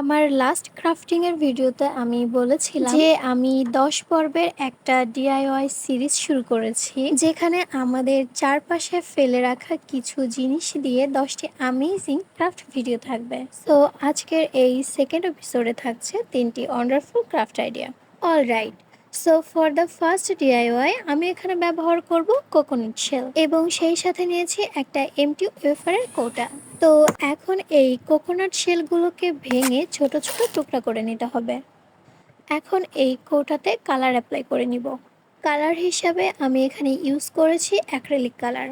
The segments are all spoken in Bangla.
আমার লাস্ট ক্রাফটিং এর ভিডিওতে আমি বলেছিলাম যে আমি দশ পর্বের একটা ডিআইওয়াই সিরিজ শুরু করেছি যেখানে আমাদের চারপাশে ফেলে রাখা কিছু জিনিস দিয়ে দশটি আমেজিং ক্রাফট ভিডিও থাকবে। তো আজকের এই সেকেন্ড এপিসোডে থাকছে তিনটি wonderful craft idea all right so for the first DIY আমি এখানে ব্যবহার করব কোকোনাট শেল এবং সেই সাথে নিয়েছি একটা এমটি ওয়েফারের কোটা। তো এখন এই কোকোনাট শেলগুলোকে ভেঙে ছোট ছোট টুকরা করে নিতে হবে। এখন এই কোটাতে কালার অ্যাপ্লাই করে নিব। কালার হিসাবে আমি এখানে ইউজ করেছি অ্যাক্রেলিক কালার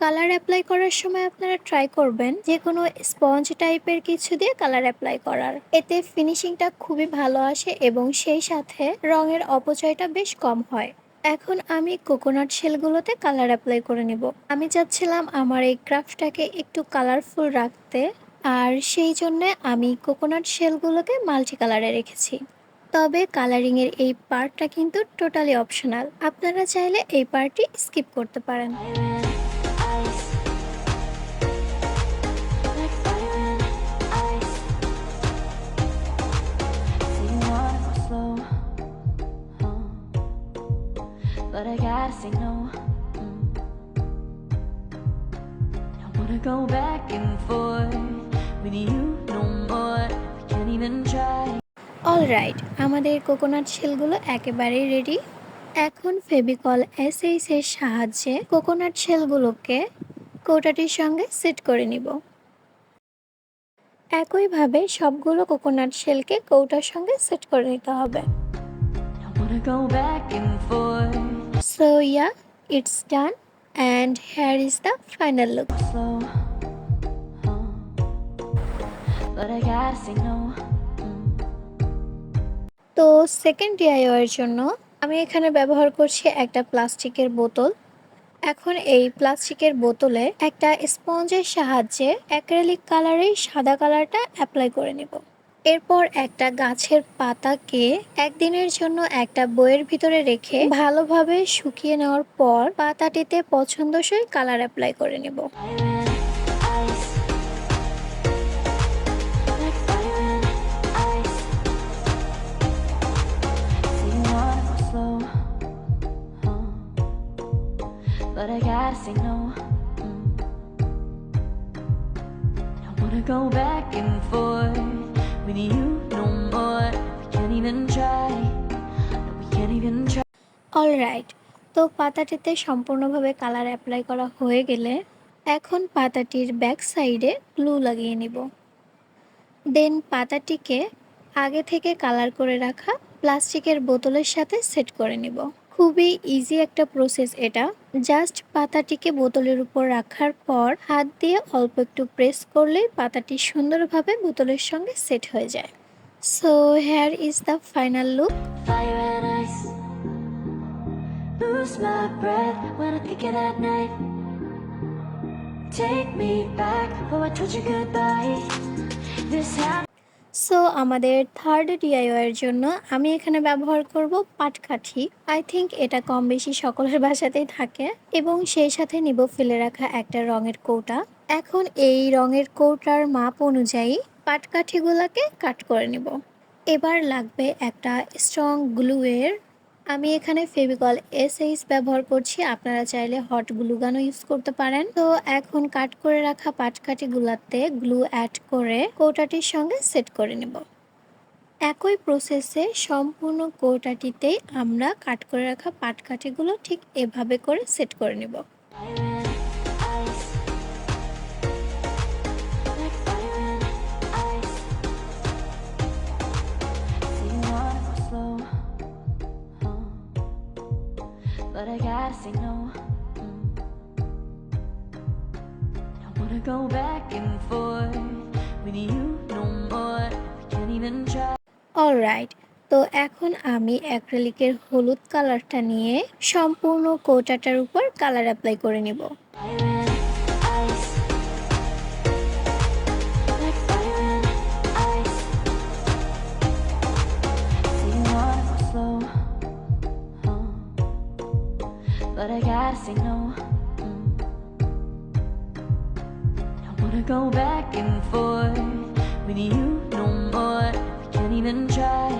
কালার অ্যাপ্লাই করার সময় আপনারা ট্রাই করবেন যে কোনো স্পঞ্জ টাইপের কিছু দিয়ে কালার অ্যাপ্লাই করার। এতে ফিনিশিংটা খুবই ভালো আসে এবং সেই সাথে রঙের অপচয়টা বেশ কম হয়। এখন আমি কোকোনাট শেলগুলোতে কালার অ্যাপ্লাই করে নেব। আমি চাচ্ছিলাম আমার এই ক্রাফটটাকে একটু কালারফুল রাখতে, আর সেই জন্যে আমি কোকোনাট শেলগুলোকে মাল্টি কালারে রেখেছি। তবে কালারিংয়ের এই পার্টটা কিন্তু টোটালি অপশনাল আপনারা চাইলে এই পার্টটি স্কিপ করতে পারেন। Say no. Mm. I wanna go back and forth with you no more. We can't even try. Alright আমাদের কোকোনাট শেলগুলো একেবারেই রেডি এখন ফেভিকল এসএইচ এর সাহায্যে কোকোনাট শেলগুলোকে কৌটাটির সঙ্গে সেট করে নিব একইভাবে সবগুলো কোকোনাট শেলকে কৌটার সঙ্গে সেট করে নিতে হবে I wanna go back and forth so yeah it's done and here is the final look slow, huh? But I gotta say no. তো সেকেন্ড ডিআইওয়ার জন্য আমি এখানে ব্যবহার করছি একটা প্লাস্টিকের বোতল এখন এই প্লাস্টিকের বোতলে একটা স্পঞ্জের সাহায্যে অ্যাক্রেলিক কালারের সাদা কালারটা অ্যাপ্লাই করে নেব এরপর একটা গাছের পাতাকে একদিনের জন্য একটা বইয়ের ভিতরে রেখে ভালোভাবে শুকিয়ে নেওয়ার পর পাতাটিতে পছন্দসই কালার অ্যাপ্লাই করে নেব। Go back. অলরাইট তো পাতাটিতে সম্পূর্ণভাবে কালার অ্যাপ্লাই করা হয়ে গেলে এখন পাতাটির ব্যাক সাইডে গ্লু লাগিয়ে নিব। দেন পাতাটিকে আগে থেকে কালার করে রাখা প্লাস্টিকের বোতলের সাথে সেট করে নিব। খুবই ইজি একটা প্রসেস এটা। জাস্ট পাতাটিকে বোতলের উপর রাখার পর হাত দিয়ে অল্প একটু প্রেস করলেই পাতাটি সুন্দরভাবে বোতলের সঙ্গে সেট হয়ে যায়। So here is the final look. Lose my breath when I think of that night. Take me back, oh I told you goodbye. This happened. So আমাদের থার্ড ডিআইওয়ার জন্য আমি এখানে ব্যবহার করব পাটকাঠি আই থিংক এটা কম বেশি সকলের বাসাতেই থাকে এবং সেই সাথে নিব ফেলে রাখা একটা রঙের কৌটা এখন এই রঙের কৌটার মাপ অনুযায়ী পাটকাঠিগুলোকে কাট করে নিব এবার লাগবে একটা স্ট্রং গ্লুয়ের আমি এখানে ফেভিকল এস এইচ ব্যবহার করছি। আপনারা চাইলে হট গ্লুগানও ইউজ করতে পারেন। তো এখন কাট করে রাখা পাটকাঠিগুলাতে গ্লু অ্যাড করে কৌটাটির সঙ্গে সেট করে নেব। একই প্রসেসে সম্পূর্ণ কৌটাটিতেই আমরা কাট করে রাখা পাটকাঠিগুলো ঠিক এভাবে করে সেট করে নেব। But I gotta say no. Mm. I wanna go back and forth with you no more. We can't even try. Alright তো এখন আমি অ্যাক্রেলিকের হলুদ কালারটা নিয়ে সম্পূর্ণ কোটাটার উপর কালার অ্যাপ্লাই করে নেব But I gotta say no. Mm. I wanna go back and forth with you no more. I can't even try.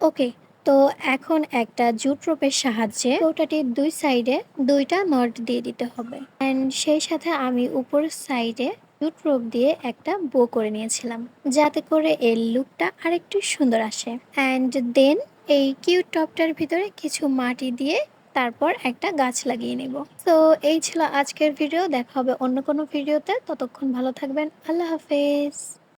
ওকে তো এখন একটা জুট রোপের সাহায্যে কৌটাটির দুই সাইডে দুইটা নট দিয়ে দিতে হবে অ্যান্ড সেই সাথে আমি উপরের সাইডে জুট রোপ দিয়ে একটা বো করে নিয়েছিলাম, যাতে করে এর লুকটা আরেকটু সুন্দর আসে অ্যান্ড দেন এই কিউট টপটার ভিতরে কিছু মাটি দিয়ে তারপর একটা গাছ লাগিয়ে নেব। তো এই ছিল আজকের ভিডিও দেখা হবে অন্য কোনো ভিডিওতে ততক্ষণ ভালো থাকবেন। আল্লাহ হাফেজ।